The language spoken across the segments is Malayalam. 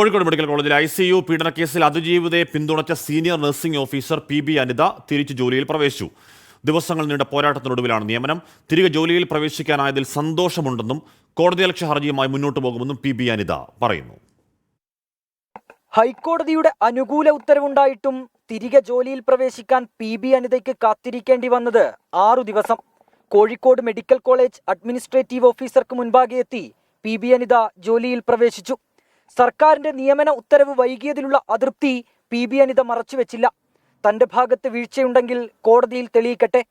കോഴിക്കോട് മെഡിക്കൽ കോളേജിൽ ഐ സി യു പീഡനക്കേസിൽ അതിജീവിതയെ പിന്തുണച്ച senior nursing officer P B Anitha തിരിച്ചു ജോലിയിൽ പ്രവേശിച്ചു. ദിവസങ്ങൾ നീണ്ട പോരാട്ടത്തിനൊടുവിലാണ് നിയമനം. തിരികെ ജോലിയിൽ പ്രവേശിക്കാനായതിൽ സന്തോഷമുണ്ടെന്നും കോടതിയലക്ഷ്യ ഹർജിയുമായി മുന്നോട്ട് പോകുമെന്നും പി ബി അനിത പറയുന്നു. ഹൈക്കോടതിയുടെ അനുകൂല ഉത്തരവുണ്ടായിട്ടും തിരികെ ജോലിയിൽ പ്രവേശിക്കാൻ പി ബി അനിതയ്ക്ക് കാത്തിരിക്കേണ്ടി വന്നത് ആറു ദിവസം. കോഴിക്കോട് മെഡിക്കൽ കോളേജ് അഡ്മിനിസ്ട്രേറ്റീവ് ഓഫീസർക്ക് മുൻപാകെ എത്തി പി ബി അനിത ജോലിയിൽ പ്രവേശിച്ചു. സർക്കാരിന്റെ നിയമന ഉത്തരവ് വൈകിയതിലുള്ള അതൃപ്തി പി ബി അനിത മറച്ചുവെച്ചില്ല തന്റെ ഭാഗത്ത് വീഴ്ചയുണ്ടെങ്കിൽ കോടതിയിൽ തെളിയിക്കട്ടെ.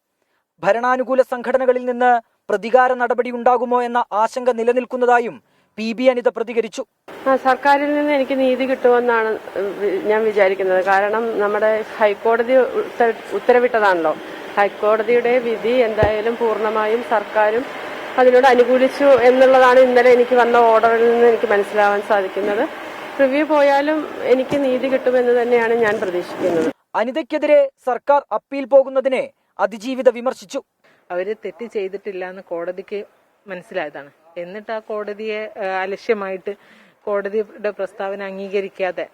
ഭരണാനുകൂല സംഘടനകളിൽ നിന്ന് പ്രതികാര നടപടി ഉണ്ടാകുമോ എന്ന ആശങ്ക നിലനിൽക്കുന്നതായും പി ബി അനിത പ്രതികരിച്ചു. സർക്കാരിൽ നിന്ന് എനിക്ക് നീതി കിട്ടുമെന്നാണ് ഞാൻ വിചാരിക്കുന്നത്. കാരണം നമ്മുടെ ഹൈക്കോടതി ഉത്തരവിട്ടതാണല്ലോ. ഹൈക്കോടതിയുടെ വിധി എന്തായാലും പൂർണമായും സർക്കാരും അതിനോട് അനുകൂലിച്ചു എന്നുള്ളതാണ് ഇന്നലെ എനിക്ക് വന്ന ഓർഡറിൽ നിന്ന് എനിക്ക് മനസ്സിലാവാൻ സാധിക്കുന്നത്. റിവ്യൂ പോയാലും എനിക്ക് നീതി കിട്ടുമെന്ന് തന്നെയാണ് ഞാൻ പ്രതീക്ഷിക്കുന്നത്. അനിതയ്ക്കെതിരെ സർക്കാർ അപ്പീൽ പോകുന്നതിനെ അതിജീവിത വിമർശിച്ചു. അവർ തെറ്റ് ചെയ്തിട്ടില്ല എന്ന് കോടതിക്ക് മനസ്സിലായതാണ്. എന്നിട്ട് ആ കോടതിയെ അലക്ഷ്യമായിട്ട് കോടതിയുടെ പ്രസ്താവന അംഗീകരിക്കാതെ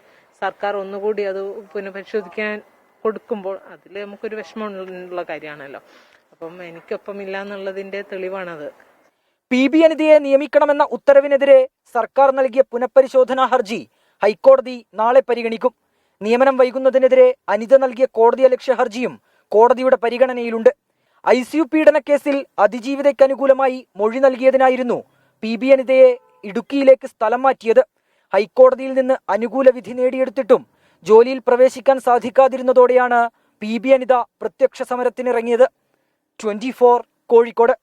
സർക്കാർ ഒന്നുകൂടി അത് പുനഃപരിശോധിക്കാൻ കൊടുക്കുമ്പോൾ അതിൽ നമുക്കൊരു വിഷമമുള്ള കാര്യമാണല്ലോ. അപ്പം എനിക്കൊപ്പം ഇല്ല എന്നുള്ളതിന്റെ തെളിവാണത്. പി ബി അനിതയെ നിയമിക്കണമെന്ന ഉത്തരവിനെതിരെ സർക്കാർ നൽകിയ പുനഃപരിശോധനാ ഹർജി ഹൈക്കോടതി നാളെ പരിഗണിക്കും. നിയമനം വൈകുന്നതിനെതിരെ അനിത നൽകിയ കോടതിയലക്ഷ്യ ഹർജിയും കോടതിയുടെ പരിഗണനയിലുണ്ട്. ഐ സി യു പീഡനക്കേസിൽ അതിജീവിതയ്ക്ക് അനുകൂലമായി മൊഴി നൽകിയതിനായിരുന്നു പി ബി അനിതയെ ഇടുക്കിയിലേക്ക് സ്ഥലം മാറ്റിയത്. ഹൈക്കോടതിയിൽ നിന്ന് അനുകൂല വിധി നേടിയെടുത്തിട്ടും ജോലിയിൽ പ്രവേശിക്കാൻ സാധിക്കാതിരുന്നതോടെയാണ് പി ബി അനിത പ്രത്യക്ഷ സമരത്തിനിറങ്ങിയത്. Twenty four Kozhikode.